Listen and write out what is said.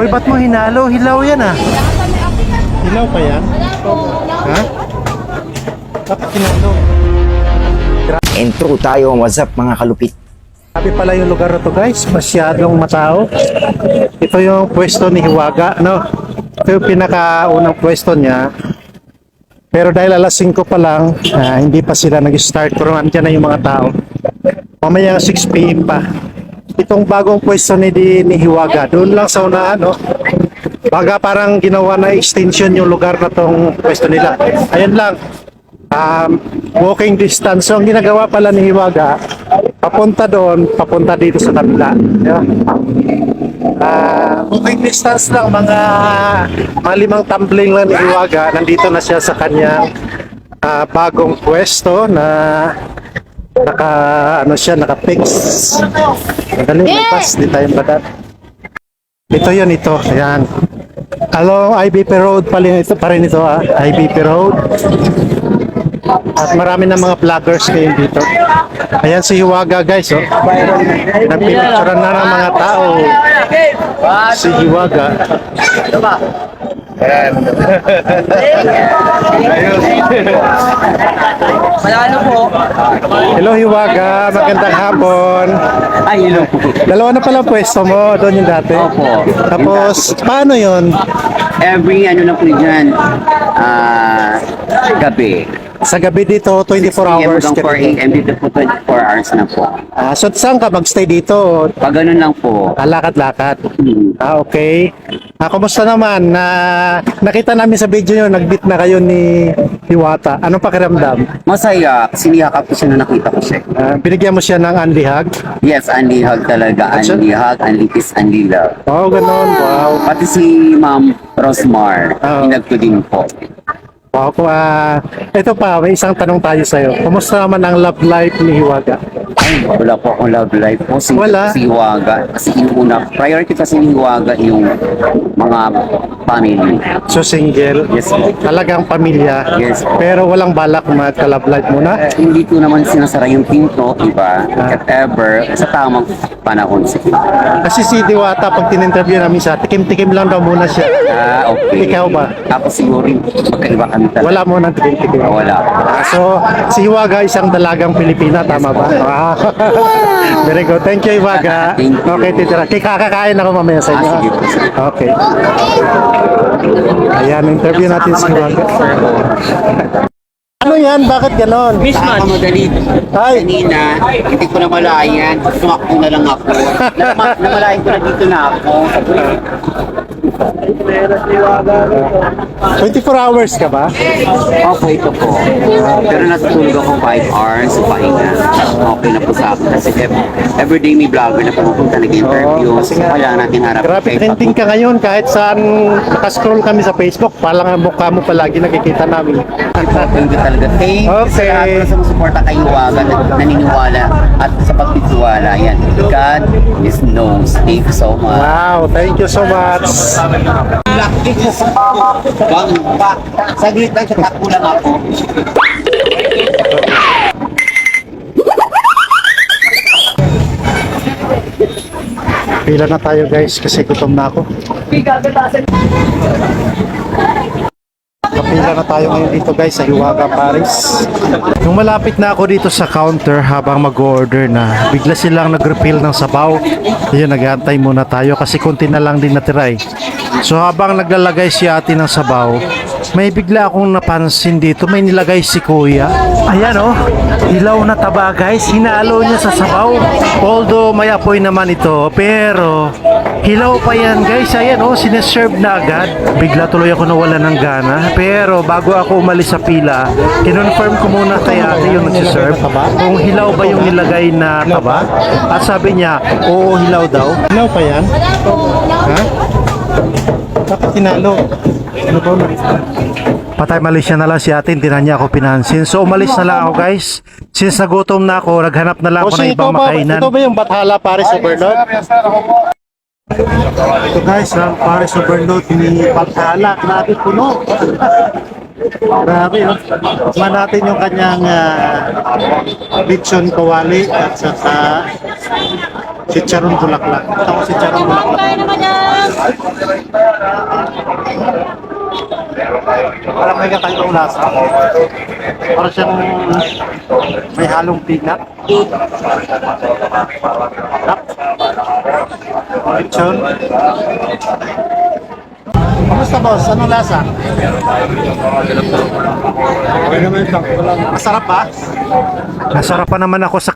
Uy, ba't mo hinalo? Hilaw yan ah. Hilaw pa yan? Ha? Bakit hinalo? Intro tayo ang WhatsApp mga kalupit. Sabi pala yung lugar na to guys, masyadong matao. Ito yung pwesto ni Hiwaga, no? Ito yung pinakaunang pwesto niya. Pero dahil alas 5 pa lang, ah, hindi pa sila nag-start. Pero andyan na yung mga tao. Mamaya 6 p.m. pa. Itong bagong pwesto ni, ni Hiwaga, doon lang sa unahan, no? Baga parang ginawa na extension yung lugar na tong pwesto nila. Ayan lang, um, walking distance. So, ang ginagawa pala ni Hiwaga, papunta doon, papunta dito sa kabila. Yeah. Ah, walking distance lang, mga, mga limang tumbling lang ni Hiwaga. Nandito na siya sa kanyang ah, bagong pwesto na naka ano siya naka-fix. Magaling magpas, di tayo badat. Ito yun ito, ayan. Along IBP Road pa rin ito, pa rin ito ah, IBP Road. At marami na mga vloggers ngayon dito. Ayan si Hiwaga guys, oh. Nagpipicturean na ng mga tao. Si Hiwaga. Po. Hello Hiwaga, magandang hapon. Ay, hello po. Dalawa na pala pwesto mo, doon yung dati. Opo. Tapos, paano yon? Every ano na po dyan, ah, gabi. Sa gabi dito, 24 hours. hanggang 4 a.m. dito po 24 hours na po. Ah, so, saan ka magstay dito? Pag ganun lang po, Ah, lakad-lakad. hmm, Ah, okay. Ah, kumusta naman? Na nakita namin sa video nyo, nagbit na kayo ni Hiwata. Anong pakiramdam? masaya kasi niyakap ko siya na nakita ko siya. Ah, binigyan mo siya ng unlihag? Yes, Andy Hug talaga. At siya- Andy Hug, Andy Kiss, Andy Love. Wow, ganon. Wow. Pati si Ma'am Rosmar, Oo. hinag ko din po. Wow. Ah, ito pa, may isang tanong tayo sa'yo. Kumusta naman ang love life ni Hiwaga? Ay, wala po akong love life po. Si, Wala? Si Hiwaga. Kasi inuna, priority kasi ni Hiwaga yung mga family. So, single? Yes po. Talagang pamilya? Yes po. Pero walang balak magka-love life muna? Hindi ko naman sinasara yung pinto, iba, if ever, sa tamang panahon sige. Kasi si Diwata, pag tininterview namin siya, tikim-tikim lang daw muna siya. Ah, okay. Ikaw ba? Ako siguro, magkaiba kami talaga. Wala mo nang tikim-tikim. Ah, Wala. Ah, so, si Hiwaga isang dalagang Pilipina, tama ba? Ah, very good. Thank you, Hiwaga. Thank you. Okay, titira. Kikakakain ako mamaya sa inyo. Ah, sige po. Okay. Ayan, interview natin si Hiwaga. Ano yan? Bakit ganon? Nakamadali. Ay. Kanina, hindi ko na malayan. Tumakbo na lang ako. Nama- Namalayan ko na dito na ako. 24 hours ka ba? Okay ito po. Pero natutulog ako 5 hours sa pahinga. Okay na po sa akin. Kasi ev- everyday may vlogger na pumupunta nag-interview. Kasi nga, Kaya natin harap. Grabe trending ka ngayon kahit saan nakascroll kami sa Facebook, palang ang mukha mo palagi nakikita namin. Thank you talaga. Thank you Okay. sa lahat ng sumusuporta kay Iwaga na naniniwala at sa pagtitiwala. Yan. God is knows. Thank you so much. Wow, thank you so much. Laki ko sa Bang pa. Saglit lang, tatakbo lang ako. Pila na tayo guys kasi gutom na ako. Kapila na tayo ngayon dito guys sa Hiwaga, Paris. Nung malapit na ako dito sa counter habang mag-order na, bigla silang nag-refill ng sabaw. Ayun, nag-aantay muna tayo kasi konti na lang din natira eh. So habang naglalagay si ate ng sabaw, may bigla akong napansin dito, may nilagay si kuya. Ayan oh, ilaw na taba guys, hinalo niya sa sabaw. Although may apoy naman ito, pero hilaw pa yan guys. Ayan oh, sineserve na agad. Bigla tuloy ako nawala ng gana. Pero bago ako umalis sa pila, kinonfirm ko muna kay ate yung nagsiserve kung hilaw ba yung nilagay na taba. At sabi niya, oo hilaw daw. Hilaw pa yan? Ha? Bakit tinalo? Ano ba? Patay Malaysia na lang si ate, hindi na niya ako pinansin. So umalis na lang ako guys. Since nagutom na ako, naghanap na lang ako ng ibang makainan. Ito ba yung Bathala Paris Overload? Ito guys, ang Paris Overload ni Bathala. Grabe puno. Grabe oh. Tikman natin yung kanyang uh, lechon kawali at saka si Charon Bulaklak. Ito ko si Charon Bulaklak. Parang may kakaibang lasa. Parang siyang may halong peanut. Lechon. Kamusta boss? Anong lasa? Masarap ba? Nasarapan naman ako sa